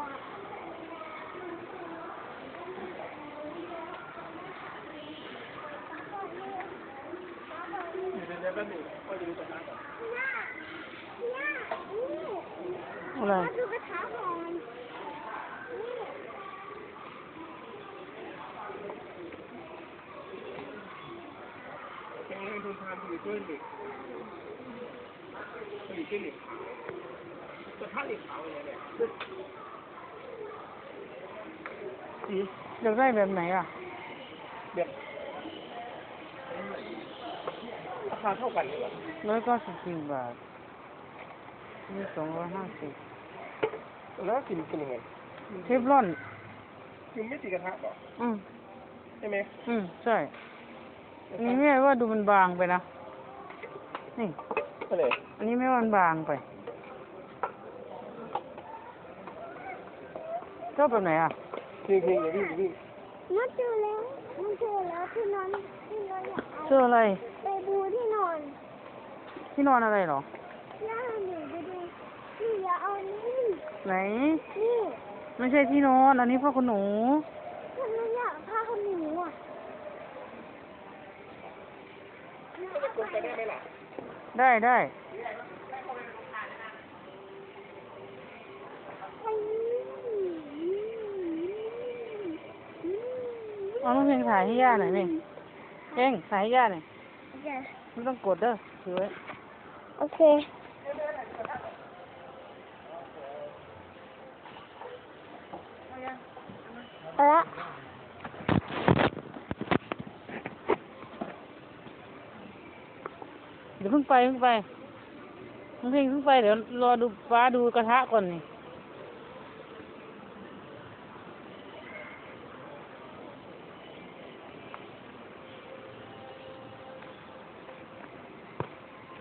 好。你，跟你跟你跑，跟他的跑。 สีอยากได้แบบไหนอะแบบราคาเท่ากันเลยเหรอร้อยเก้าสิบสี่บาทนี่สองร้อยห้าสิบแล้วกินเป็นยังไงเทฟลอนคือไม่ติดกระทะหรออืมใช่ไหมอืมใช่อันนี้แม่ว่าดูมันบางไปนะนี่อะไรอันนี้แม่ว่ามันบางไปชอบแบบไหนอะ จริงจริงอย่าวิ่งอย่าวิ่งมันเจอแล้วมันเจอแล้วที่นอนที่นอนอยากเจออะไรไปดูที่นอนที่นอนอะไรหรอย่าหนูไปดูนี่อย่าเอานี่ไหนนี่ไม่ใช่ที่นอนอันนี้ผ้าขนหนูฉันไม่อยากผ้าขนหนูอะได้ได้ได้ ไอ้ เอาน้องเพลงถ่ายให้ย่าหน่อยนี่เพลงถ่ายให้ย่าหน่อยเดี๋ยวไม่ต้องกดเด้อถือไว้โอเคเอาละเดี๋ยวเพิ่งไปเพิ่งไปน้องเพลงเพิ่งไปเดี๋ยวรอดูฟ้าดูกระทะก่อนนี่